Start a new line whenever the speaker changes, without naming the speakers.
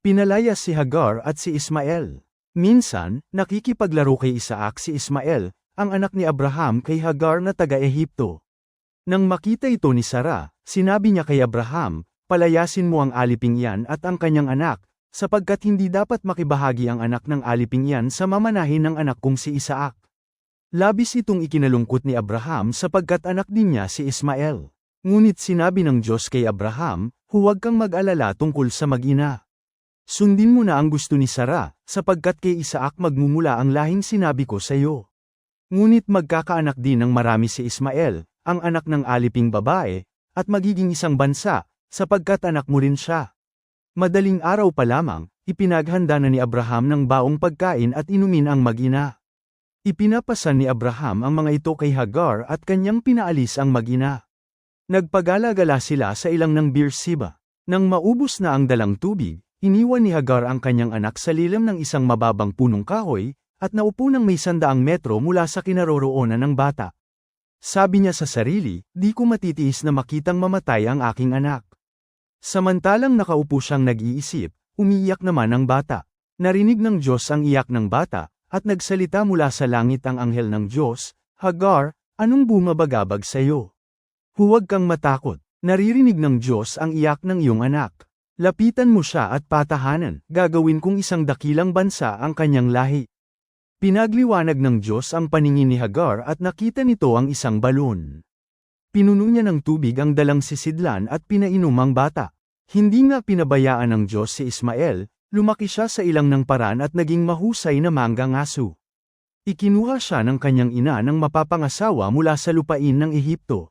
Pinalaya si Hagar at si Ismael. Minsan, nakikipaglaro kay Isaac si Ismael, ang anak ni Abraham kay Hagar na taga-Ehipto. Nang makita ito ni Sara, sinabi niya kay Abraham, palayasin mo ang aliping yan at ang kanyang anak, sapagkat hindi dapat makibahagi ang anak ng aliping yan sa mamanahin ng anak kong si Isaac. Labis itong ikinalungkot ni Abraham sapagkat anak din niya si Ismael. Ngunit sinabi ng Diyos kay Abraham, huwag kang mag-alala tungkol sa mag-ina. Sundin mo na ang gusto ni Sara, sapagkat kay Isaac magmumula ang lahing sinabi ko sa iyo. Ngunit magkakaanak din ng marami si Ismael, ang anak ng aliping babae, at magiging isang bansa, sapagkat anak mo rin siya. Madaling araw pa lamang, ipinaghanda na ni Abraham ng baong pagkain at inumin ang mag-ina. Ipinapasan ni Abraham ang mga ito kay Hagar at kanyang pinaalis ang mag-ina. Nagpagala-gala sila sa ilang ng Beersheba. Nang maubos na ang dalang tubig, iniwan ni Hagar ang kanyang anak sa lilam ng isang mababang punong kahoy, at naupo ng may sandaang metro mula sa kinaroroonan ng bata. Sabi niya sa sarili, di ko matitiis na makitang mamatay ang aking anak. Samantalang nakaupo siyang nag-iisip, umiiyak naman ang bata. Narinig ng Diyos ang iyak ng bata, at nagsalita mula sa langit ang anghel ng Diyos, Hagar, anong bumabagabag sa iyo? Huwag kang matakot, naririnig ng Diyos ang iyak ng iyong anak. Lapitan mo siya at patahanan, gagawin kong isang dakilang bansa ang kanyang lahi. Pinagliwanag ng Diyos ang paningin ni Hagar at nakita nito ang isang balon. Pinuno niya ng tubig ang dalang sisidlan at pinainom ang bata. Hindi nga pinabayaan ng Diyos si Ismael, lumaki siya sa ilang ng paran at naging mahusay na manggang aso. Ikinuha siya ng kanyang ina ng mapapangasawa mula sa lupain ng Ehipto.